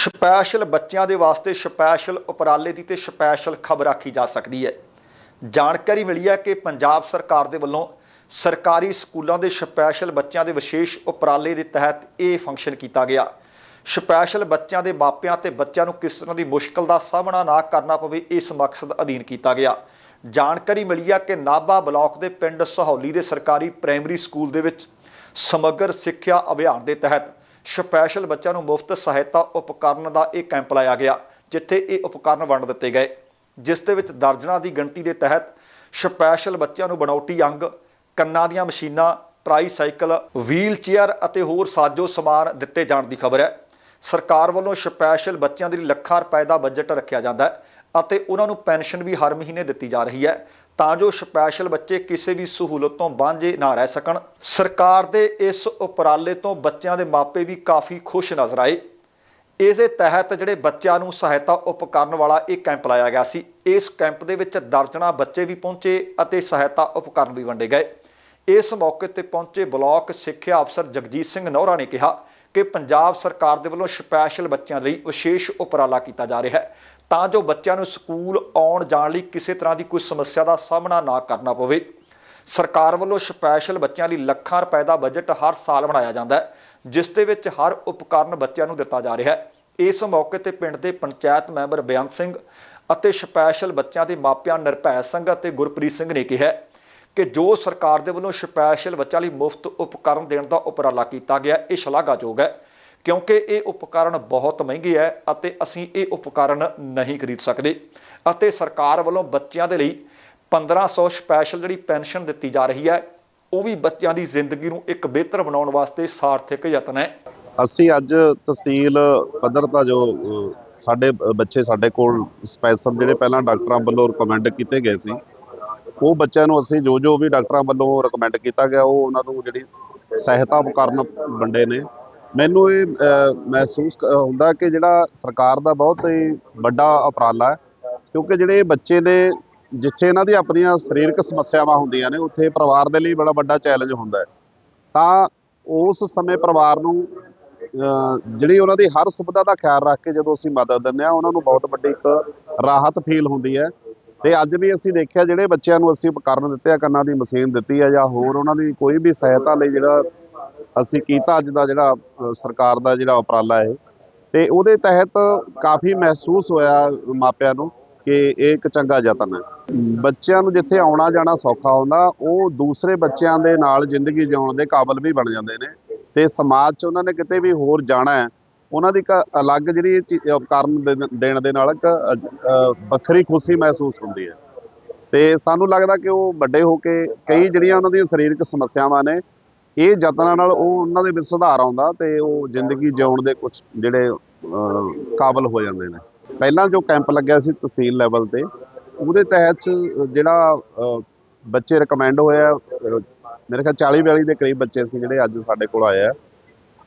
Special ਬੱਚਿਆਂ ਦੇ ਵਾਸਤੇ ਸਪੈਸ਼ਲ ਉਪਰਾਲੇ ਦੀ ਤੇ ਸਪੈਸ਼ਲ ਖਬਰ ਆਖੀ ਜਾ ਸਕਦੀ ਹੈ। ਜਾਣਕਾਰੀ ਮਿਲੀ ਹੈ ਕਿ ਪੰਜਾਬ ਸਰਕਾਰ ਦੇ ਵੱਲੋਂ ਸਰਕਾਰੀ ਸਕੂਲਾਂ ਦੇ ਸਪੈਸ਼ਲ ਬੱਚਿਆਂ ਦੇ ਵਿਸ਼ੇਸ਼ ਉਪਰਾਲੇ ਦੇ ਤਹਿਤ ਇਹ ਫੰਕਸ਼ਨ ਕੀਤਾ ਗਿਆ। ਸਪੈਸ਼ਲ ਬੱਚਿਆਂ ਦੇ ਮਾਪਿਆਂ ਤੇ ਬੱਚਿਆਂ ਨੂੰ ਕਿਸ ਤਰ੍ਹਾਂ ਦੀ ਮੁਸ਼ਕਲ ਦਾ ਸਾਹਮਣਾ ਨਾ ਕਰਨਾ ਪਵੇ, ਇਸ ਮਕਸਦ ਅਧੀਨ ਕੀਤਾ ਗਿਆ। ਜਾਣਕਾਰੀ ਮਿਲੀ ਹੈ ਕਿ ਨਾਭਾ ਬਲਾਕ ਦੇ ਪਿੰਡ ਸਹੌਲੀ ਦੇ ਸਰਕਾਰੀ ਪ੍ਰਾਇਮਰੀ ਸਕੂਲ ਦੇ ਵਿੱਚ ਸਮਗਰ ਸਿੱਖਿਆ ਅਭਿਆਨ ਦੇ ਤਹਿਤ ਸਪੈਸ਼ਲ ਬੱਚਿਆਂ ਨੂੰ ਮੁਫਤ ਸਹਾਇਤਾ ਉਪਕਰਨ ਦਾ ਇਹ ਕੈਂਪ ਲਾਇਆ ਗਿਆ, ਜਿੱਥੇ ਇਹ ਉਪਕਰਨ ਵੰਡ ਦਿੱਤੇ ਗਏ। ਜਿਸ ਦੇ ਵਿੱਚ ਦਰਜਨਾਂ ਦੀ ਗਿਣਤੀ ਦੇ ਤਹਿਤ ਸਪੈਸ਼ਲ ਬੱਚਿਆਂ ਨੂੰ ਬਣਾਉਟੀ ਅੰਗ, ਕੰਨਾਂ ਦੀਆਂ ਮਸ਼ੀਨਾਂ, ਟਰਾਈਸਾਈਕਲ ਵੀਲ ਚੇਅਰ ਅਤੇ ਹੋਰ ਸਾਜੋ ਸਮਾਨ ਦਿੱਤੇ ਜਾਣ ਦੀ ਖਬਰ ਹੈ। ਸਰਕਾਰ ਵੱਲੋਂ ਸਪੈਸ਼ਲ ਬੱਚਿਆਂ ਦੇ ਲਈ ਲੱਖਾਂ ਰੁਪਏ ਦਾ ਬਜਟ ਰੱਖਿਆ ਜਾਂਦਾ ਹੈ। ਅਤੇ ਉਹਨਾਂ ਨੂੰ ਪੈਨਸ਼ਨ ਵੀ ਹਰ ਮਹੀਨੇ ਦਿੱਤੀ ਜਾ ਰਹੀ ਹੈ। ਤਾਂ ਜੋ ਸਪੈਸ਼ਲ ਬੱਚੇ ਕਿਸੇ ਵੀ ਸਹੂਲਤ ਤੋਂ ਵਾਂਝੇ ਨਾ ਰਹਿ ਸਕਣ। ਸਰਕਾਰ ਦੇ ਇਸ ਉਪਰਾਲੇ ਤੋਂ ਬੱਚਿਆਂ ਦੇ ਮਾਪੇ ਵੀ ਕਾਫੀ ਖੁਸ਼ ਨਜ਼ਰ ਆਏ। ਇਸ ਦੇ ਤਹਿਤ ਜਿਹੜੇ ਬੱਚਿਆਂ ਨੂੰ ਸਹਾਇਤਾ ਉਪਕਰਨ ਵਾਲਾ ਇਹ ਕੈਂਪ ਲਾਇਆ ਗਿਆ ਸੀ, ਇਸ ਕੈਂਪ ਦੇ ਵਿੱਚ ਦਰਜਣਾ ਬੱਚੇ ਵੀ ਪਹੁੰਚੇ ਅਤੇ ਸਹਾਇਤਾ ਉਪਕਰਨ ਵੀ ਵੰਡੇ ਗਏ। ਇਸ ਮੌਕੇ ਤੇ ਪਹੁੰਚੇ ਬਲਾਕ ਸਿੱਖਿਆ ਅਫਸਰ ਜਗਜੀਤ ਸਿੰਘ ਨੌਰਾ ਨੇ ਕਿਹਾ ਕਿ ਪੰਜਾਬ ਸਰਕਾਰ ਦੇ ਵੱਲੋਂ ਸਪੈਸ਼ਲ ਬੱਚਿਆਂ ਲਈ ਵਿਸ਼ੇਸ਼ ਉਪਰਾਲਾ ਕੀਤਾ ਜਾ ਰਿਹਾ ਹੈ। ਤਾਂ ਜੋ ਬੱਚਿਆਂ ਨੂੰ ਸਕੂਲ ਆਉਣ ਜਾਣ ਲਈ ਕਿਸੇ ਤਰ੍ਹਾਂ ਦੀ ਕੋਈ ਸਮੱਸਿਆ ਦਾ ਸਾਹਮਣਾ ਨਾ ਕਰਨਾ ਪਵੇ। ਸਰਕਾਰ ਵੱਲੋਂ ਸਪੈਸ਼ਲ ਬੱਚਿਆਂ ਲਈ ਲੱਖਾਂ ਰੁਪਏ ਦਾ ਬਜਟ ਹਰ ਸਾਲ ਬਣਾਇਆ ਜਾਂਦਾ ਹੈ, ਜਿਸ ਦੇ ਵਿੱਚ ਹਰ ਉਪਕਰਨ ਬੱਚਿਆਂ ਨੂੰ ਦਿੱਤਾ ਜਾ ਰਿਹਾ ਹੈ। ਇਸ ਮੌਕੇ ਤੇ ਪਿੰਡ ਦੇ ਪੰਚਾਇਤ ਮੈਂਬਰ ਬੇਅੰਤ ਸਿੰਘ ਅਤੇ ਸਪੈਸ਼ਲ ਬੱਚਿਆਂ ਦੇ ਮਾਪਿਆਂ ਨਿਰਭੈ ਸਿੰਘ ਅਤੇ ਗੁਰਪ੍ਰੀਤ ਸਿੰਘ ਨੇ ਕਿਹਾ ਕਿ ਜੋ ਸਰਕਾਰ ਦੇ ਵੱਲੋਂ ਸਪੈਸ਼ਲ ਬੱਚਿਆਂ ਲਈ ਮੁਫਤ ਉਪਕਰਨ ਦੇਣ ਦਾ ਉਪਰਾਲਾ ਕੀਤਾ ਗਿਆ, ਇਹ ਸ਼ਲਾਘਾਯੋਗ ਹੈ। ਕਿਉਂਕਿ ਇਹ ਉਪਕਰਨ ਬਹੁਤ ਮਹਿੰਗੇ ਹੈ ਅਤੇ ਅਸੀਂ ਇਹ ਉਪਕਰਨ ਨਹੀਂ ਖਰੀਦ ਸਕਦੇ ਅਤੇ ਸਰਕਾਰ ਵੱਲੋਂ ਬੱਚਿਆਂ ਦੇ ਲਈ 1500 ਸਪੈਸ਼ਲ ਜਿਹੜੀ ਪੈਨਸ਼ਨ ਦਿੱਤੀ ਜਾ ਰਹੀ ਹੈ, ਉਹ ਵੀ ਬੱਚਿਆਂ ਦੀ ਜ਼ਿੰਦਗੀ ਨੂੰ ਇੱਕ ਬਿਹਤਰ ਬਣਾਉਣ ਵਾਸਤੇ ਸਾਰਥਿਕ ਯਤਨ ਹੈ। ਅਸੀਂ ਅੱਜ ਤਹਿਸੀਲ ਪੱਧਰ ਦਾ ਜੋ ਸਾਡੇ ਬੱਚੇ ਸਾਡੇ ਕੋਲ ਸਪੈਸ਼ਲ ਜਿਹੜੇ ਪਹਿਲਾਂ ਡਾਕਟਰਾਂ ਵੱਲੋਂ ਰਿਕਮੈਂਡ ਕੀਤੇ ਗਏ ਸੀ, ਉਹ ਬੱਚਿਆਂ ਨੂੰ ਅਸੀਂ ਜੋ ਜੋ ਵੀ ਡਾਕਟਰਾਂ ਵੱਲੋਂ ਰਿਕਮੈਂਡ ਕੀਤਾ ਗਿਆ, ਉਹ ਉਹਨਾਂ ਨੂੰ ਜਿਹੜੀ ਸਹਾਇਤਾ ਉਪਕਰਨ ਵੰਡੇ ਨੇ ਮੈਨੂੰ ਇਹ ਮਹਿਸੂਸ ਹੁੰਦਾ ਕਿ ਜਿਹੜਾ ਸਰਕਾਰ ਦਾ ਬਹੁਤ ਹੀ ਵੱਡਾ ਉਪਰਾਲਾ ਹੈ, ਕਿਉਂਕਿ ਜਿਹੜੇ ਬੱਚੇ ਨੇ, ਜਿੱਥੇ ਇਹਨਾਂ ਦੀ ਆਪਣੀਆਂ ਸਰੀਰਕ ਸਮੱਸਿਆਵਾਂ ਹੁੰਦੀਆਂ ਨੇ, ਉੱਥੇ ਪਰਿਵਾਰ ਦੇ ਲਈ ਬੜਾ ਵੱਡਾ ਚੈਲੰਜ ਹੁੰਦਾ ਹੈ। ਤਾਂ ਉਸ ਸਮੇਂ ਪਰਿਵਾਰ ਨੂੰ ਜਿਹੜੀ ਉਹਨਾਂ ਦੀ ਹਰ ਸੁਵਿਧਾ ਦਾ ਖਿਆਲ ਰੱਖ ਕੇ ਜਦੋਂ ਅਸੀਂ ਮਦਦ ਦਿੰਦੇ ਆ ਉਹਨਾਂ ਨੂੰ ਬਹੁਤ ਵੱਡੀ ਇੱਕ ਰਾਹਤ ਫੀਲ ਹੁੰਦੀ ਹੈ। ਤੇ ਅੱਜ ਵੀ ਅਸੀਂ ਦੇਖਿਆ, ਜਿਹੜੇ ਬੱਚਿਆਂ ਨੂੰ ਅਸੀਂ ਉਪਕਰਨ ਦਿੱਤੇ ਆ, ਕੰਨਾਂ ਦੀ ਮਸ਼ੀਨ ਦਿੱਤੀ ਹੈ ਜਾਂ ਹੋਰ ਉਹਨਾਂ ਦੀ ਕੋਈ ਵੀ ਸਹਾਇਤਾ ਲਈ ਜਿਹੜਾ ਅਸੀਂ ਕੀਤਾ ਅੱਜ ਦਾ ਜਿਹੜਾ ਸਰਕਾਰ ਦਾ ਜਿਹੜਾ ਉਪਰਾਲਾ ਹੈ ਤੇ ਉਹਦੇ ਤਹਿਤ ਕਾਫੀ ਮਹਿਸੂਸ ਹੋਇਆ ਮਾਪਿਆਂ ਨੂੰ ਕਿ ਇਹ ਇੱਕ ਚੰਗਾ ਯਤਨ ਹੈ। ਬੱਚਿਆਂ ਨੂੰ ਜਿੱਥੇ ਆਉਣਾ ਜਾਣਾ ਸੌਖਾ ਹੁੰਦਾ ਉਹ ਦੂਸਰੇ ਬੱਚਿਆਂ ਦੇ ਨਾਲ ਜ਼ਿੰਦਗੀ ਜਿਉਣ ਦੇ ਕਾਬਿਲ ਵੀ ਬਣ ਜਾਂਦੇ ਨੇ। ਤੇ ਸਮਾਜ 'ਚ ਉਹਨਾਂ ਨੇ ਕਿਤੇ ਵੀ ਹੋਰ ਜਾਣਾ ਹੈ ਉਹਨਾਂ ਦੀ ਇੱਕ ਅਲੱਗ ਜਿਹੜੀ ਇਹ ਚੀ- ਉਪਕਰਨ ਦੇਣ ਦੇ ਨਾਲ ਇੱਕ ਅ, ਵੱਖਰੀ ਖੁਸ਼ੀ ਮਹਿਸੂਸ ਹੁੰਦੀ ਹੈ। ਤੇ ਸਾਨੂੰ ਲੱਗਦਾ ਕਿ ਉਹ ਵੱਡੇ ਹੋ ਕੇ ਕਈ ਜਿਹੜੀਆਂ ਉਹਨਾਂ ਦੀਆਂ ਸਰੀਰਕ ਸਮੱਸਿਆਵਾਂ ਨੇ ਇਹ ਯਤਨਾਂ ਨਾਲ ਉਹ ਉਹਨਾਂ ਦੇ ਵਿੱਚ ਸੁਧਾਰ ਆਉਂਦਾ ਤੇ ਉਹ ਜ਼ਿੰਦਗੀ ਜਿਉਣ ਦੇ ਕੁਝ ਜਿਹੜੇ ਕਾਬਲ ਹੋ ਜਾਂਦੇ ਨੇ। ਪਹਿਲਾਂ ਜੋ ਕੈਂਪ ਲੱਗਿਆ ਸੀ ਤਹਿਸੀਲ ਲੈਵਲ ਤੇ, ਉਹਦੇ ਤਹਿਤ ਜਿਹੜਾ ਬੱਚੇ ਰეკਮੈਂਡ ਹੋਇਆ ਮੇਰੇ ਖਿਆਲ 40 42 ਦੇ ਕਰੀਬ ਬੱਚੇ ਸੀ ਜਿਹੜੇ ਅੱਜ ਸਾਡੇ ਕੋਲ ਆਏ ਆ।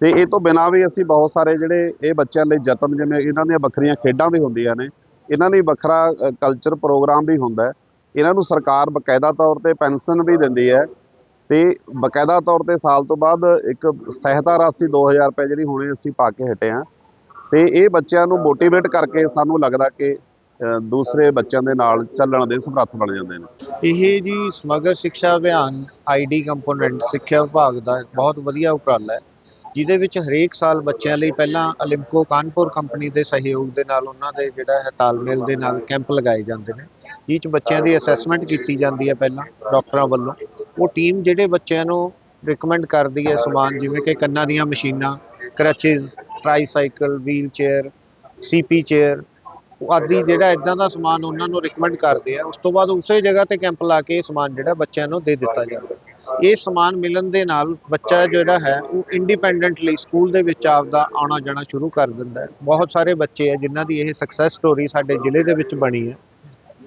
ਤੇ ਇਹ ਤੋਂ ਬਿਨਾਂ ਵੀ ਅਸੀਂ ਬਹੁਤ ਸਾਰੇ ਜਿਹੜੇ ਇਹ ਬੱਚਿਆਂ ਲਈ ਯਤਨ, ਜਿਵੇਂ ਇਹਨਾਂ ਦੀਆਂ ਵੱਖਰੀਆਂ ਖੇਡਾਂ ਵੀ ਹੁੰਦੀਆਂ ਨੇ, ਇਹਨਾਂ ਲਈ ਵੱਖਰਾ ਕਲਚਰ ਪ੍ਰੋਗਰਾਮ ਵੀ ਹੁੰਦਾ ਇਹਨਾਂ ਨੂੰ ਸਰਕਾਰ ਬਕਾਇਦਾ ਤੌਰ ਤੇ ਪੈਨਸ਼ਨ ਵੀ ਦਿੰਦੀ ਹੈ। ਤੇ ਬਕਾਇਦਾ ਤੌਰ ਤੇ ਸਾਲ ਤੋਂ ਬਾਅਦ ਇੱਕ ਸਹਾਇਤਾ ਰਾਸ਼ੀ 2000 ਰੁਪਏ ਜਿਹੜੀ ਹੁਣੇ ਅਸੀਂ ਪਾ ਕੇ ਹਟੇ ਆ ਤੇ ਇਹ ਬੱਚਿਆਂ ਨੂੰ ਮੋਟੀਵੇਟ ਕਰਕੇ ਸਾਨੂੰ ਲੱਗਦਾ ਕਿ ਦੂਸਰੇ ਬੱਚਿਆਂ ਦੇ ਨਾਲ ਚੱਲਣ ਦੇ ਸਮਰੱਥ ਬਣ ਜਾਂਦੇ ਨੇ। ਇਹ ਜੀ ਸਮਗਰ ਸਿੱਖਿਆ ਅਭਿਆਨ ਆਈਡੀ ਕੰਪੋਨੈਂਟ ਸਿੱਖਿਆ ਵਿਭਾਗ ਦਾ ਬਹੁਤ ਵਧੀਆ ਉਪਰਾਲਾ ਹੈ, ਜਿਹਦੇ ਵਿੱਚ ਹਰੇਕ ਸਾਲ ਬੱਚਿਆਂ ਲਈ ਪਹਿਲਾਂ ਅਲਿਮਕੋ ਕਾਨਪੁਰ ਕੰਪਨੀ ਦੇ ਸਹਿਯੋਗ ਦੇ ਨਾਲ ਉਹਨਾਂ ਦੇ ਜਿਹੜਾ ਹੈ ਤਾਲਮੇਲ ਦੇ ਨਾਲ ਕੈਂਪ ਲਗਾਏ ਜਾਂਦੇ ਨੇ। ਜਿਸ 'ਚ ਬੱਚਿਆਂ ਦੀ ਅਸੈਸਮੈਂਟ ਕੀਤੀ ਜਾਂਦੀ ਹੈ ਪਹਿਲਾਂ, ਡਾਕਟਰਾਂ ਵੱਲੋਂ। ਉਹ ਟੀਮ ਜਿਹੜੇ ਬੱਚਿਆਂ ਨੂੰ ਰਿਕਮੈਂਡ ਕਰਦੀ ਹੈ ਸਮਾਨ, ਜਿਵੇਂ ਕਿ ਕੰਨਾਂ ਦੀਆਂ ਮਸ਼ੀਨਾਂ crutches tricycle wheel chair CP chair ਆਦਿ ਜਿਹੜਾ ਇਦਾਂ ਦਾ ਸਮਾਨ ਉਹਨਾਂ ਨੂੰ ਰਿਕਮੈਂਡ ਕਰਦੇ ਆ, ਉਸ ਤੋਂ ਬਾਅਦ ਉਸੇ ਜਗ੍ਹਾ ਤੇ ਕੈਂਪ ਲਾ ਕੇ ਇਹ ਸਮਾਨ ਜਿਹੜਾ ਬੱਚਿਆਂ ਨੂੰ ਦੇ ਦਿੱਤਾ ਜਾਂਦਾ। ਇਹ ਸਮਾਨ ਮਿਲਣ ਦੇ ਨਾਲ ਬੱਚਾ ਜਿਹੜਾ ਹੈ, ਉਹ ਇੰਡੀਪੈਂਡੈਂਟਲੀ ਸਕੂਲ ਦੇ ਵਿੱਚ ਆਪਦਾ ਆਉਣਾ ਜਾਣਾ ਸ਼ੁਰੂ ਕਰ ਦਿੰਦਾ ਹੈ। ਬਹੁਤ ਸਾਰੇ ਬੱਚੇ ਆ ਜਿਨ੍ਹਾਂ ਦੀ ਇਹ ਸਕਸੈਸ ਸਟੋਰੀ ਸਾਡੇ ਜ਼ਿਲ੍ਹੇ ਦੇ ਵਿੱਚ ਬਣੀ ਹੈ।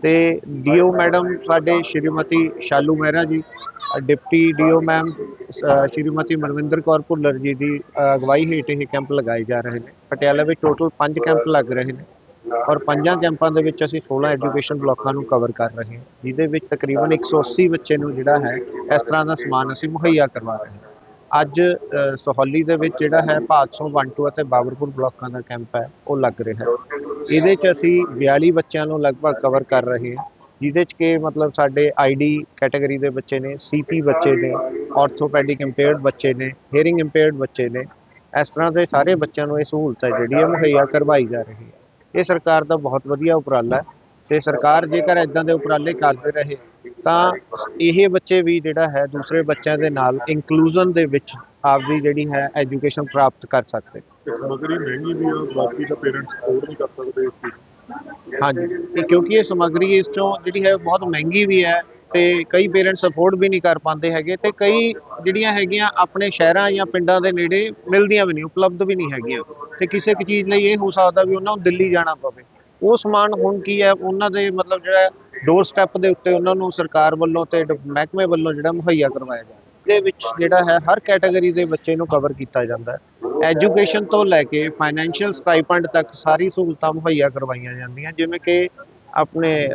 ਤੇ ਡੀਓ ਮੈਡਮ ਸਾਡੇ ਸ਼੍ਰੀਮਤੀ ਸ਼ਾਲੂ ਮਹਿਰਾ ਜੀ ਅ, deputy D O ma'am Shrimati Manvinder Kaur Bhullar ji ਦੀ ਅਗਵਾਈ ਹੇਠ ਇਹ ਕੈਂਪ ਲਗਾਏ ਜਾ ਰਹੇ ਨੇ। ਪਟਿਆਲਾ ਵਿੱਚ ਟੋਟਲ 5 ਕੈਂਪ ਲੱਗ ਰਹੇ ਨੇ ਔਰ ਪੰਜਾਂ ਕੈਂਪਾਂ ਦੇ ਵਿੱਚ ਅਸੀਂ 16 ਐਜੂਕੇਸ਼ਨ ਬਲਾਕਾਂ ਨੂੰ ਕਵਰ ਕਰ ਰਹੇ ਹਾਂ ਜਿਹਦੇ ਵਿੱਚ ਤਕਰੀਬਨ 180 ਬੱਚੇ ਨੂੰ ਜਿਹੜਾ ਹੈ ਇਸ ਤਰ੍ਹਾਂ ਦਾ ਸਮਾਨ ਅਸੀਂ ਮੁਹੱਈਆ ਕਰਵਾ ਰਹੇ ਹਾਂ। ਅੱਜ ਸੋਹਲੀ ਦੇ ਵਿੱਚ ਜਿਹੜਾ ਹੈ ਭਾਦਸੋਂ 1 2 ਅਤੇ ਬਾਬਰਪੁਰ ਬਲਾਕਾਂ ਦਾ ਕੈਂਪ ਹੈ, ਉਹ ਲੱਗ ਰਿਹਾ ਹੈ। ਇਹਦੇ 'ਚ ਅਸੀਂ 42 ਬੱਚਿਆਂ ਨੂੰ ਲਗਭਗ ਕਵਰ ਕਰ ਰਹੇ ਹਾਂ, ਜਿਹਦੇ 'ਚ ਕਿ ਮਤਲਬ ਸਾਡੇ ਆਈਡੀ ਕੈਟਾਗਰੀ ਦੇ ਬੱਚੇ ਨੇ ਸੀਪੀ ਬੱਚੇ ਨੇ ਆਰਥੋਪੈਡਿਕ ਇੰਪੇਅਰਡ ਬੱਚੇ ਨੇ ਹੀਅਰਿੰਗ ਇੰਪੇਅਰਡ ਬੱਚੇ ਨੇ। ਇਸ ਤਰ੍ਹਾਂ ਦੇ ਸਾਰੇ ਬੱਚਿਆਂ ਨੂੰ ਇਹ ਸਹੂਲਤ ਹੈ ਜਿਹੜੀ ਹੈ ਮੁਹੱਈਆ ਕਰਵਾਈ ਜਾ ਰਹੀ ਹੈ। ਇਹ ਸਰਕਾਰ ਦਾ ਬਹੁਤ ਵਧੀਆ ਉਪਰਾਲਾ ਹੈ ਤੇ ਸਰਕਾਰ ਜੇਕਰ ਇਦਾਂ ਦੇ ਉਪਰਾਲੇ ਕਰਦੇ ਰਹੇ ਤਾਂ ਇਹ ਬੱਚੇ ਵੀ ਜਿਹੜਾ ਹੈ ਦੂਸਰੇ ਬੱਚਿਆਂ ਦੇ ਨਾਲ ਇਨਕਲੂਜਨ ਦੇ ਵਿੱਚ ਆਪਦੀ ਜਿਹੜੀ ਹੈ ਐਜੂਕੇਸ਼ਨ ਪ੍ਰਾਪਤ ਕਰ ਸਕਦੇ। ਸਮਗਰੀ ਮਹਿੰਗੀ ਵੀ ਆ ਬਾਕੀ ਤਾਂ ਪੇਰੈਂਟਸ ਅਫੋਰਡ ਨਹੀਂ ਕਰ ਸਕਦੇ ਇਸ ਚੀਜ਼ ਹਾਂਜੀ ਕਿਉਂਕਿ ਇਹ ਸਮੱਗਰੀ ਇਸ ਚੋਂ ਜਿਹੜੀ ਹੈ ਬਹੁਤ ਮਹਿੰਗੀ ਵੀ ਹੈ ਤੇ ਕਈ ਪੇਰੈਂਟਸ ਅਫੋਰਡ ਵੀ ਨਹੀਂ ਕਰ ਪਾਉਂਦੇ ਹੈਗੇ ਤੇ ਕਈ ਜਿਹੜੀਆਂ ਹੈਗੀਆਂ ਆਪਣੇ ਸ਼ਹਿਰਾਂ ਜਾਂ ਪਿੰਡਾਂ ਦੇ ਨੇੜੇ ਮਿਲਦੀਆਂ ਵੀ ਨਹੀਂ ਉਪਲਬਧ ਵੀ ਨਹੀਂ ਹੈਗੀਆਂ। ਤੇ ਕਿਸੇ ਇੱਕ ਚੀਜ਼ ਲਈ ਇਹ ਹੋ ਸਕਦਾ ਵੀ ਉਹਨਾਂ ਨੂੰ ਦਿੱਲੀ ਜਾਣਾ ਪਵੇ। ਉਹ ਸਮਾਨ ਹੁਣ ਕੀ ਹੈ ਉਹਨਾਂ ਦੇ ਮਤਲਬ ਜਿਹੜਾ ਡੋਰ ਸਟੈਪ ਦੇ ਉੱਤੇ ਉਹਨਾਂ ਨੂੰ ਸਰਕਾਰ ਵੱਲੋਂ ਤੇ ਡ- ਮਹਿਕਮੇ ਵੱਲੋਂ ਜਿਹੜਾ ਮੁਹੱਈਆ ਕਰਵਾਇਆ ਜਾਂਦਾ ਇਹਦੇ ਵਿੱਚ ਜਿਹੜਾ ਹੈ, ਹਰ ਕੈਟਾਗਰੀ ਦੇ ਬੱਚੇ ਨੂੰ ਕਵਰ ਕੀਤਾ ਜਾਂਦਾ ਹੈ। ਐਜੂਕੇਸ਼ਨ ਤੋਂ ਲੈ ਕੇ ਫਾਈਨੈਂਸ਼ੀਅਲ ਸਟਾਈਪੈਂਡ ਤੱਕ ਸਾਰੀ ਸਹੂਲਤਾਂ ਮੁਹੱਈਆ ਕਰਵਾਈਆਂ ਜਾਂਦੀਆਂ। ਜਿਵੇਂ ਕਿ ਆਪਣੇ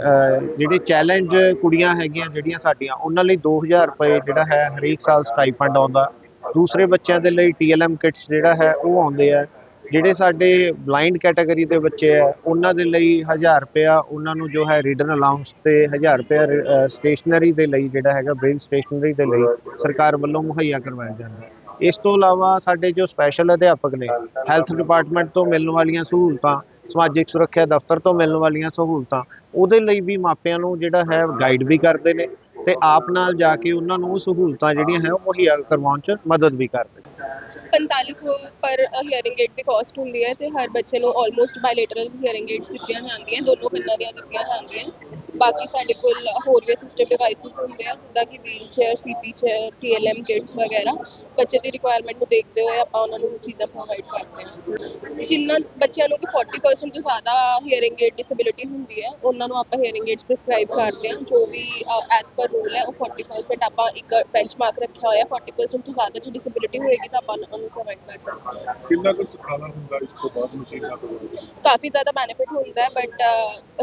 ਜਿਹੜੇ ਚੈਲੰਜ ਕੁੜੀਆਂ ਹੈਗੀਆਂ ਜਿਹੜੀਆਂ ਸਾਡੀਆਂ, ਉਹਨਾਂ ਲਈ 2000 ਰੁਪਏ ਜਿਹੜਾ ਹੈ, ਹਰੇਕ ਸਾਲ ਸਟਾਈਪੈਂਡ ਆਉਂਦਾ। ਦੂਸਰੇ ਬੱਚਿਆਂ ਦੇ ਲਈ ਟੀਐਲਐਮ ਕਿਟਸ ਜਿਹੜਾ ਹੈ, ਉਹ ਆਉਂਦੇ ਆ। ਜਿਹੜੇ ਸਾਡੇ ਬਲਾਈਂਡ ਕੈਟਾਗਰੀ ਦੇ ਬੱਚੇ ਆ, ਉਹਨਾਂ ਦੇ ਲਈ 1000 ਰੁਪਇਆ, ਉਹਨਾਂ ਨੂੰ ਜੋ ਹੈ ਰੀਡਰ ਅਲਾਉਂਸ ਤੇ 1000 ਰੁਪਇਆ ਸਟੇਸ਼ਨਰੀ ਦੇ ਲਈ ਜਿਹੜਾ ਹੈਗਾ ਬ੍ਰੇਨ ਸਟੇਸ਼ਨਰੀ ਦੇ ਲਈ ਸਰਕਾਰ ਵੱਲੋਂ ਮੁਹੱਈਆ ਕਰਵਾਇਆ ਜਾਂਦਾ ਹੈ। ਇਸ ਤੋਂ ਇਲਾਵਾ ਸਾਡੇ ਜੋ ਸਪੈਸ਼ਲ ਅਧਿਆਪਕ ਨੇ ਹੈਲਥ ਡਿਪਾਰਟਮੈਂਟ ਤੋਂ ਮਿਲਣ ਵਾਲੀਆਂ ਸਹੂਲਤਾਂ, ਸਮਾਜਿਕ ਸੁਰੱਖਿਆ ਦਫ਼ਤਰ ਤੋਂ ਮਿਲਣ ਵਾਲੀਆਂ ਸਹੂਲਤਾਂ, ਉਹਦੇ ਲਈ ਵੀ ਮਾਪਿਆਂ ਨੂੰ ਜਿਹੜਾ ਹੈ ਗਾਈਡ ਵੀ ਕਰਦੇ ਨੇ। ਤੇ ਆਪ ਨਾਲ ਜਾ ਕੇ ਉਹਨਾਂ ਨੂੰ ਸਹੂਲਤਾਂ ਜਿਹੜੀਆਂ ਹੈ ਉਹ ਮੁਹੱਈਆ ਕਰਵਾਉਣ 'ਚ ਮਦਦ ਵੀ ਕਰਦੇ 4500 ਪਰ ਹੀਅਰਿੰਗ ਏਡ ਦੀ ਕਾਸਟ ਹੁੰਦੀ ਹੈ ਤੇ ਹਰ ਬੱਚੇ ਨੂੰ ਆਲਮੋਸਟ ਬਾਇਲੇਟਰਲ ਹੀਅਰਿੰਗ ਏਡਸ ਦਿੱਤੀਆਂ ਜਾਂਦੀਆਂ, ਦੋਨੋਂ ਕੰਨਾਂ ਦੀਆਂ ਦਿੱਤੀਆਂ ਜਾਂਦੀਆਂ। ਬਾਕੀ ਸਾਡੇ ਕੋਲ ਹੋਰ ਵੀ ਅਸਿਸਟਿਵ ਡਿਵਾਈਸਿਸ ਹੁੰਦੇ ਆ ਜਿੱਦਾਂ ਕਿ wheel chair CP chair TLM kits ਵਗੈਰਾ। ਬੱਚੇ ਦੀ ਰਿਕੁਆਇਰਮੈਂਟ ਨੂੰ ਦੇਖਦੇ ਹੋਏ ਆਪਾਂ ਉਹਨਾਂ ਨੂੰ ਚੀਜ਼ਾਂ ਪ੍ਰੋਵਾਈਡ ਕਰਦੇ ਹਾਂ। ਜਿਨ੍ਹਾਂ ਬੱਚਿਆਂ ਨੂੰ ਕਿ 40% ਤੋਂ ਜ਼ਿਆਦਾ ਹੀਅਰਿੰਗ ਏਡ ਡਿਸੇਬਿਲਿਟੀ ਹੁੰਦੀ ਹੈ ਉਹਨਾਂ ਨੂੰ ਆਪਾਂ ਹੀਅਰਿੰਗ ਏਡਸ ਪ੍ਰਿਸਕ੍ਰਾਈਬ ਕਰਦੇ ਹਾਂ। ਜੋ ਵੀ ਐਸ ਪਰ ਰੂਲ ਹੈ ਉਹ 40% ਆਪਾਂ ਇੱਕ ਬੈਂਚਮਾਰਕ ਰੱਖਿਆ ਹੋਇਆ 40% ਤੋਂ ਜ਼ਿਆਦਾ ਜੇ ਡਿਸੇਬਿਲਿਟੀ ਹੋਏਗੀ ਤਾਂ ਆਪਾਂ ਉਹਨੂੰ ਪ੍ਰੋਵਾਈਡ ਕਰ ਸਕਦੇ ਹਾਂ। ਕਿੰਨਾ ਕੁ ਸੁਖਾਲਾ ਹੁੰਦਾ ਇਸ ਤੋਂ ਬਾਅਦ ਮਸ਼ੀਨਾਂ ਤੋਂ? ਕਾਫੀ ਜ਼ਿਆਦਾ ਬੈਨੀਫਿਟ ਹੁੰਦਾ ਹੈ ਬਟ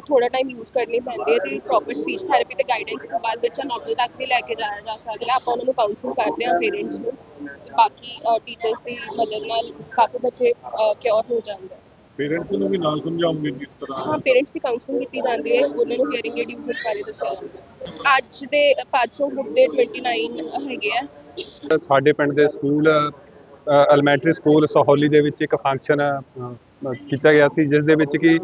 ਥੋੜਾ ਟਾਈਮ ਯੂਜ਼ ਕਰਨੀ ਪੈਂਦੀ ਹੈ। ਤੇ ਪ੍ਰੋਪਰ ਸਪੀਚ ਥੈਰੇਪੀ ਤੇ ਗਾਈਡੈਂਸ ਤੋਂ ਬਾਅਦ ਬੱਚਾ ਨੋਰਮਲ ਤੱਕ ਵੀ ਲੈ ਕੇ ਜਾਇਆ ਜਾ ਸਕਦਾ ਹੈ। ਆਪਾਂ ਉਹਨਾਂ ਨੂੰ ਕਾਉਂਸਲ ਕਰਦੇ ਹਾਂ ਪੇਰੈਂਟਸ ਨੂੰ। ਤੇ ਬਾਕੀ ਟੀਚਰਸ ਦੀ ਮਦਦ ਨਾਲ ਕਾਫੀ ਬੱਚੇ ਕਿਉਰ ਹੋ ਜਾਂਦੇ ਆ। ਪੇਰੈਂਟਸ ਨੂੰ ਵੀ ਨਾਲ ਸਮਝਾਉਂਗੇ ਕਿਸ ਤਰ੍ਹਾਂ? ਹਾਂ ਪੇਰੈਂਟਸ ਦੀ ਕਾਉਂਸਲਿੰਗ ਕੀਤੀ ਜਾਂਦੀ ਹੈ। ਉਹਨਾਂ ਨੂੰ ਹੀਅਰਿੰਗ ਏਡ ਯੂਜ਼ਰ ਬਾਰੇ ਦੱਸਿਆ ਜਾਂਦਾ ਅੱਜ ਦੇ 500 ਗਰੁੱਪ ਦੇ 29 ਹੈਗੇ ਆ। ਸਾਡੇ ਪਿੰਡ ਦੇ ਸਕੂਲ ਐਲੀਮੈਂਟਰੀ ਸਕੂਲ ਸਹੌਲੀ ਦੇ ਵਿੱਚ ਇੱਕ ਫੰਕਸ਼ਨ ਕੀਤਾ ਗਿਆ ਸੀ ਜਿਸ ਦੇ ਵਿੱਚ ਕਿ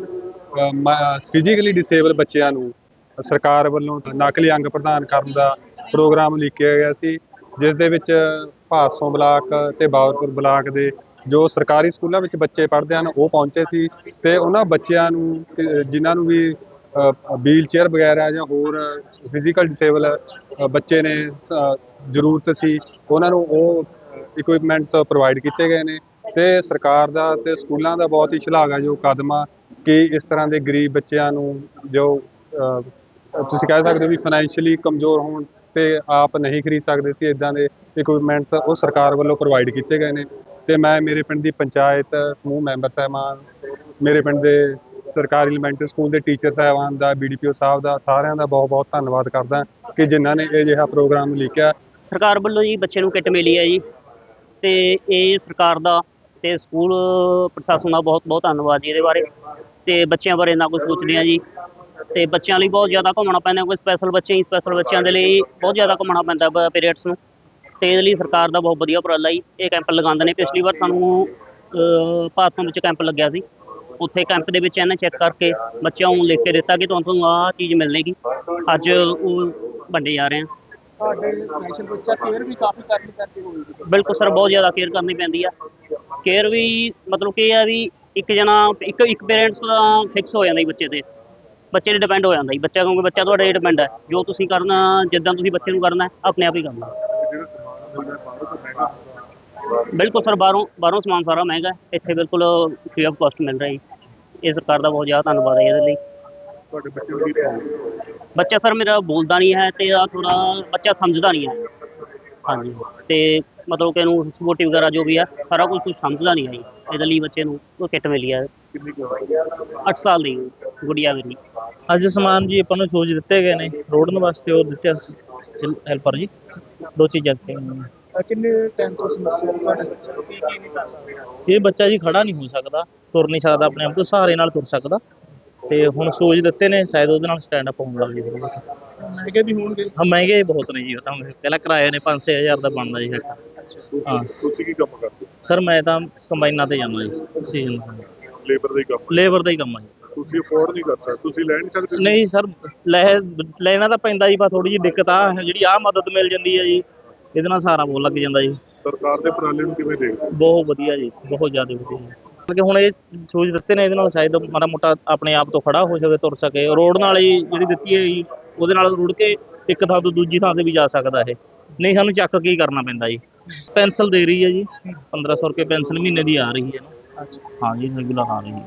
ਫਿਜ਼ੀਕਲੀ ਡਿਸੇਬਲ ਬੱਚਿਆਂ ਨੂੰ ਸਰਕਾਰ ਵੱਲੋਂ ਨਕਲੀ ਅੰਗ ਪ੍ਰਦਾਨ ਕਰਨ ਦਾ ਪ੍ਰੋਗਰਾਮ ਲਿਖਿਆ ਗਿਆ ਸੀ, ਜਿਸ ਦੇ ਵਿੱਚ ਭਾਸੋਂ ਬਲਾਕ ਤੇ ਬਾਵਰਪੁਰ ਬਲਾਕ ਦੇ ਜੋ ਸਰਕਾਰੀ ਸਕੂਲਾਂ ਵਿੱਚ ਬੱਚੇ ਪੜ੍ਹਦੇ ਹਨ, ਉਹ ਪਹੁੰਚੇ ਸੀ ਤੇ ਉਹਨਾਂ ਬੱਚਿਆਂ ਨੂੰ ਜਿਨ੍ਹਾਂ ਨੂੰ ਵੀ ਵੀਲ ਚੇਅਰ ਵਗੈਰਾ ਜਾਂ ਹੋਰ ਫਿਜ਼ੀਕਲ ਡਿਸੇਬਲ ਬੱਚੇ ਨੇ ਜ਼ਰੂਰਤ ਸੀ, ਉਹਨਾਂ ਨੂੰ ਉਹ ਇਕਵਿਪਮੈਂਟਸ ਪ੍ਰੋਵਾਈਡ ਕੀਤੇ ਗਏ ਨੇ ਤੇ ਸਰਕਾਰ ਦਾ ਤੇ ਸਕੂਲਾਂ ਦਾ ਬਹੁਤ ਹੀ ਸ਼ਲਾਘਾਯੋਗ ਕਦਮ ਆ ਕਿ ਇਸ ਤਰ੍ਹਾਂ ਦੇ ਗਰੀਬ ਬੱਚਿਆਂ ਨੂੰ ਜੋ ਤੁਸੀਂ ਕਹਿ ਸਕਦੇ ਹੋ ਵੀ ਫਾਈਨੈਂਸ਼ੀਅਲੀ ਕਮਜ਼ੋਰ ਹੋਣ ਤੇ ਆਪ ਨਹੀਂ ਖਰੀਦ ਸਕਦੇ ਸੀ ਇਦਾਂ ਦੇ ਇਕਵਿਪਮੈਂਟਸ ਉਹ ਸਰਕਾਰ ਵੱਲੋਂ ਪ੍ਰੋਵਾਈਡ ਕੀਤੇ ਗਏ ਨੇ। ਤੇ ਮੈਂ, ਮੇਰੇ ਪਿੰਡ ਦੀ ਪੰਚਾਇਤ, ਸਮੂਹ ਮੈਂਬਰ ਸਾਹਿਬਾਨ, ਮੇਰੇ ਪਿੰਡ ਦੇ ਸਰਕਾਰੀ ਐਲੀਮੈਂਟਰੀ ਸਕੂਲ ਦੇ ਟੀਚਰ ਸਾਹਿਬਾਨ ਦਾ ਬੀਡੀਪੀਓ ਸਾਹਿਬ ਦਾ, ਸਾਰਿਆਂ ਦਾ ਬਹੁਤ ਬਹੁਤ ਧੰਨਵਾਦ ਕਰਦਾ ਕਿ ਜਿਨ੍ਹਾਂ ਨੇ ਇਹ ਜਿਹਾ ਪ੍ਰੋਗਰਾਮ ਲਿਖਿਆ। ਸਰਕਾਰ ਵੱਲੋਂ ਜੀ ਬੱਚੇ ਨੂੰ ਕਿੱਟ ਮਿਲੀ ਹੈ ਜੀ। ਤੇ ਇਹ ਸਰਕਾਰ ਦਾ ਤੇ ਸਕੂਲ ਪ੍ਰਸ਼ਾਸਨ ਦਾ ਬਹੁਤ ਬਹੁਤ ਧੰਨਵਾਦ ਜੀ ਇਹਦੇ ਬਾਰੇ। ਤੇ ਬੱਚਿਆਂ ਬਾਰੇ ਨਾ ਕੁਝ ਸੋਚਦੇ ਆ ਜੀ। ਤੇ ਬੱਚਿਆਂ ਲਈ ਬਹੁਤ ਜ਼ਿਆਦਾ ਘੁੰਮਣਾ ਪੈਂਦਾ ਕੋਈ ਸਪੈਸ਼ਲ ਬੱਚੇ ਹੀ ਸਪੈਸ਼ਲ ਬੱਚਿਆਂ ਦੇ ਲਈ ਬਹੁਤ ਜ਼ਿਆਦਾ ਘੁੰਮਣਾ ਪੈਂਦਾ ਪੇਰੈਂਟਸ ਨੂੰ। ਤੇ ਇਹਦੇ ਲਈ ਸਰਕਾਰ ਦਾ ਬਹੁਤ ਵਧੀਆ ਉਪਰਾਲਾ ਜੀ। ਇਹ ਕੈਂਪ ਲਗਾਉਂਦੇ ਨੇ। ਪਿਛਲੀ ਵਾਰ ਸਾਨੂੰ ਭਾਦਸੋਂ ਵਿੱਚ ਕੈਂਪ ਲੱਗਿਆ ਸੀ। ਉੱਥੇ ਕੈਂਪ ਦੇ ਵਿੱਚ ਇਹਨੇ ਚੈੱਕ ਕਰਕੇ ਬੱਚਿਆਂ ਨੂੰ ਲਿਖ ਕੇ ਦਿੱਤਾ ਕਿ ਤੁਹਾਨੂੰ ਆਹ ਚੀਜ਼ ਮਿਲੇਗੀ। ਅੱਜ ਉਹ ਵੰਡੇ ਜਾ ਰਹੇ ਆ। ਤੁਹਾਡੇ ਸਪੈਸ਼ਲ ਬੱਚਾ ਕੇਅਰ ਵੀ ਕਾਫੀ ਕਰਨੀ ਪੈਂਦੀ ਹੋਵੇਗੀ। ਬਿਲਕੁਲ ਸਰ ਬਹੁਤ ਜ਼ਿਆਦਾ ਕੇਅਰ ਕਰਨੀ ਪੈਂਦੀ ਆ। ਕੇਅਰ ਵੀ ਮਤਲਬ ਕਿ ਇਹ ਆ ਵੀ ਇੱਕ ਜਣਾ ਇੱਕ ਇੱਕ ਪੇਰੈਂਟਸ ਦਾ ਫਿਕਸ ਹੋ ਜਾਂਦਾ ਬੱਚੇ ਤੇ। ਬੱਚੇ ਤੇ ਡਿਪੈਂਡ ਹੋ ਜਾਂਦਾ ਜੀ ਬੱਚਾ ਕਿਉਂਕਿ ਬੱਚਾ ਤੁਹਾਡੇ ਡਿਪੈਂਡ ਹੈ। ਜੋ ਤੁਸੀਂ ਕਰਨਾ ਜਿੱਦਾਂ ਤੁਸੀਂ ਬੱਚੇ ਨੂੰ ਕਰਨਾ ਆਪਣੇ ਆਪ ਹੀ ਕਰਨਾ। ਬਿਲਕੁਲ ਸਰ ਬਾਹਰੋਂ ਬਾਹਰੋਂ ਸਮਾਨ ਸਾਰਾ ਮਹਿੰਗਾ ਹੈ, ਇੱਥੇ ਬਿਲਕੁਲ ਫ੍ਰੀ ਆਫ ਕਾਸਟ ਮਿਲ ਰਿਹਾ ਜੀ। ਇਹ ਸਰਕਾਰ ਦਾ ਬਹੁਤ ਜ਼ਿਆਦਾ ਧੰਨਵਾਦ ਹੈ ਇਹਦੇ ਲਈ। ਤੁਹਾਡੇ ਬੱਚੇ ਨੂੰ ਕੀ ਬੱਚਾ ਸਰ ਮੇਰਾ ਬੋਲਦਾ ਨਹੀਂ ਹੈ ਤੇ ਆ ਥੋੜਾ ਬੱਚਾ ਸਮਝਦਾ ਨਹੀਂ ਹੈ। ਹਾਂਜੀ। ਤੇ ਮਤਲਬ ਕਿ ਇਹਨੂੰ ਸਪੋਰਟਿਵ ਵਗੈਰਾ ਜੋ ਵੀ ਹੈ ਸਾਰਾ ਕੁਝ ਕੁਝ ਸਮਝਦਾ ਨਹੀਂ ਹੈ ਜੀ ਇਹਦੇ ਲਈ ਬੱਚੇ ਨੂੰ ਉਹ ਕਿੱਟ ਮਿਲੀ ਉਮਰ 8 ਸਾਲ ਦੀ ਗੁੜੀਆ ਮੇਰੀ। ਅੱਜ ਸਮਾਨ ਜੀ ਆਪਾਂ ਨੂੰ ਸ਼ੂਜ਼ ਦਿੱਤੇ ਗਏ ਨੇ ਰੋੜਨ ਵਾਸਤੇ ਉਹ ਦਿੱਤੇ ਹੈਲਪਰ ਜੀ ਦੋ ਚੀਜ਼ਾਂ ਦਿੱਤੀਆਂ ਗਈਆਂ ਨੇ। ਅਹ ਕਿੰਨੇ ਟਾਈਮ ਤੋਂ ਸਮੱਸਿਆ ਹੈ ਤੁਹਾਡੇ ਬੱਚੇ ਨੂੰ? ਕੀ ਕੀ ਨਹੀਂ ਕਰ ਸਕਦਾ? ਇਹ ਬੱਚਾ ਜੀ ਖੜਾ ਨਹੀਂ ਹੋ ਸਕਦਾ ਤੁਰ ਨਹੀਂ ਸਕਦਾ ਆਪਣੇ ਆਪ ਤੋਂ ਸਹਾਰੇ ਨਾਲ ਤੁਰ ਸਕਦਾ। ਤੇ ਹੁਣ ਸੋਜ ਦਿੱਤੇ ਨੇ ਸ਼ਾਇਦ ਉਹਦੇ ਨਾਲ ਸਟੈਂਡ ਅਪ ਹੋਣ ਲੱਗ ਜੇ ਮਹਿੰਗੇ ਵੀ ਹੋਣਗੇ। ਹਾਂ ਮਹਿੰਗੇ ਬਹੁਤ ਨੇ ਜੀ ਉਹ ਤਾਂ ਪਹਿਲਾਂ ਕਿਰਾਏ ਨੇ 5-6000 ਦਾ ਬਣਦਾ ਜੀ ਹੈਗਾ ਹਾਂ। ਤੁਸੀਂ ਕੀ ਕੰਮ ਕਰਦੇ? ਸਰ ਮੈਂ ਤਾਂ ਕੰਬਾਈਨਾਂ ਤੇ ਜਾਂਦਾ ਜੀ ਸੀਜ਼ਨ ਲੇਬਰ ਦਾ ਹੀ ਕੰਮ। ਲੇਬਰ ਦਾ ਹੀ ਕੰਮ ਆ ਜੀ। ਤੁਸੀਂ ਅਫੋਰਡ ਨਹੀਂ ਕਰ ਸਕਦੇ। ਤੁਸੀਂ ਲੈ ਨਹੀਂ ਸਕਦੇ ਨਹੀਂ ਸਰ ਲੈ ਲੈਣਾ ਤਾਂ ਪੈਂਦਾ ਜੀ ਪਰ ਥੋੜੀ ਜਿਹੀ ਦਿੱਕਤ ਆ ਜਿਹੜੀ ਆ ਮਦਦ ਮਿਲ ਜਾਂਦੀ ਹੈ ਜੀ ਇਹਦੇ ਨਾਲ ਸਹਾਰਾ ਬਹੁਤ ਲੱਗ ਜਾਂਦਾ ਜੀ। ਸਰਕਾਰ ਦੇ ਉਪਰਾਲੇ ਨੂੰ ਕਿਵੇਂ ਦੇਖਦੇ? ਬਹੁਤ ਵਧੀਆ ਜੀ ਬਹੁਤ ਜ਼ਿਆਦਾ ਵਧੀਆ ਕਿ ਹੁਣ ਇਹ ਸੋਚ ਦਿੱਤੇ ਨੇ ਇਹਦੇ ਨਾਲ ਸ਼ਾਇਦ ਮਾੜਾ ਮੋਟਾ ਆਪਣੇ ਆਪ ਤੋਂ ਖੜਾ ਹੋ ਸਕੇ ਤੁਰ ਸਕੇ। ਰੋਡ ਨਾਲ ਹੀ ਜਿਹੜੀ ਦਿੱਤੀ ਹੈ ਜੀ ਉਹਦੇ ਨਾਲ ਰੁੜ ਕੇ ਇੱਕ ਥਾਂ ਤੋਂ ਦੂਜੀ ਥਾਂ ਤੇ ਵੀ ਜਾ ਸਕਦਾ ਇਹ। ਨਹੀਂ ਸਾਨੂੰ ਚੱਕ ਕੇ ਹੀ ਕਰਨਾ ਪੈਂਦਾ ਜੀ। ਪੈਨਸਲ ਦੇ ਰਹੀ ਹੈ ਜੀ। 1500 ਰੁਪਏ ਪੈਨਸਲ ਮਹੀਨੇ ਦੀ ਆ ਰਹੀ ਹੈ। ਹਾਂ ਜੀ ਰੈਗੂਲਰ ਆ ਰਹੀ ਹੈ।